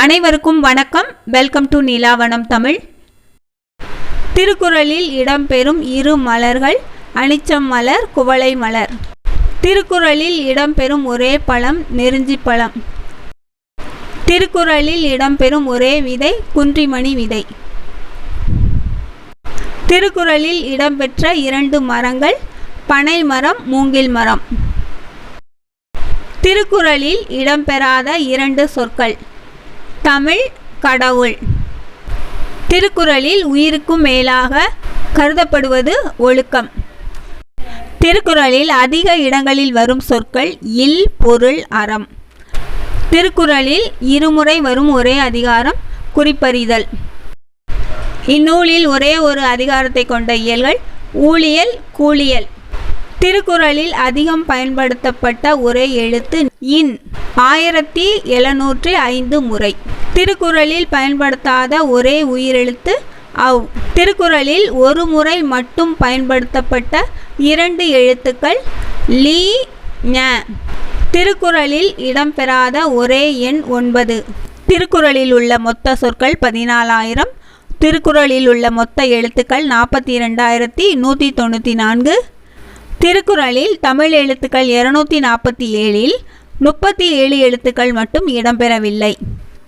அனைவருக்கும் வணக்கம். Welcome to நிலாவனம் Tamil திருக்குறளில் இடம்பெறும் இரு மலர்கள் அனிச்சம் மலர் குவளை மலர். திருக்குறளில் இடம்பெறும் ஒரே பழம் நெருஞ்சி பழம். திருக்குறளில் இடம்பெறும் ஒரே விதை குன்றிமணி விதை. திருக்குறளில் இடம்பெற்ற இரண்டு மரங்கள் பனை மரம் மூங்கில் மரம். திருக்குறளில் இடம்பெறாத இரண்டு சொற்கள். தமிழ் கடவுள். திருக்குறளில் உயிருக்கும் மேலாக கருதப்படுவது ஒழுக்கம். திருக்குறளில் அதிக இடங்களில் வரும் சொற்கள் இல் பொருள் அறம். திருக்குறளில் இருமுறை வரும் ஒரே அதிகாரம் குறிப்பறிதல். இந்நூலில் ஒரே ஒரு அதிகாரத்தை கொண்ட இயல்கள் ஊழியல் கூலியல். திருக்குறளில் அதிகம் பயன்படுத்தப்பட்ட ஒரே எழுத்து இன். ஆயிரத்தி எழுநூற்றி ஐந்து முறை. திருக்குறளில் பயன்படுத்தாத ஒரே உயிரெழுத்து அவ் திருக்குறளில் ஒரு முறை மட்டும் பயன்படுத்தப்பட்ட இரண்டு எழுத்துக்கள் லீ ஞ. திருக்குறளில் இடம்பெறாத ஒரே எண் ஒன்பது. திருக்குறளில் உள்ள மொத்த சொற்கள் பதினாலாயிரம். திருக்குறளில் உள்ள மொத்த எழுத்துக்கள் நாற்பத்தி இரண்டாயிரத்தி நூற்றி தொண்ணூற்றி நான்கு திருக்குறளில் தமிழ் எழுத்துக்கள் இருநூற்றி நாற்பத்தி ஏழில் முப்பத்தி ஏழு எழுத்துக்கள் மட்டும் இடம்பெறவில்லை.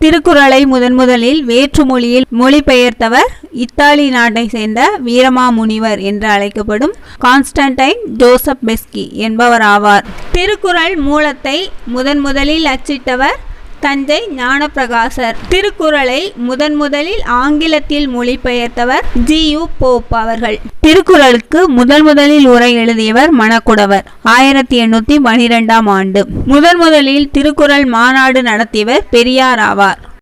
திருக்குறளை முதன் முதலில் வேற்று மொழியில் மொழிபெயர்த்தவர் இத்தாலி நாட்டை சேர்ந்த வீரமா முனிவர் என்று அழைக்கப்படும் கான்ஸ்டன்டைன் ஜோசப் பெஸ்கி என்பவர் ஆவார் திருக்குறள் மூலத்தை முதன் முதலில் அச்சிட்டவர் தஞ்சை ஞானப்பிரகாசர். திருக்குறளை முதன் முதலில் ஆங்கிலத்தில் மொழிபெயர்த்தவர் ஜி யு போப் அவர்கள். திருக்குறளுக்கு முதன் முதலில் உரை எழுதியவர் மணக்குடவர். ஆயிரத்தி எண்ணூத்தி பனிரெண்டாம் ஆண்டு. முதன் முதலில் திருக்குறள் மாநாடு நடத்தியவர் பெரியார் ஆவார்.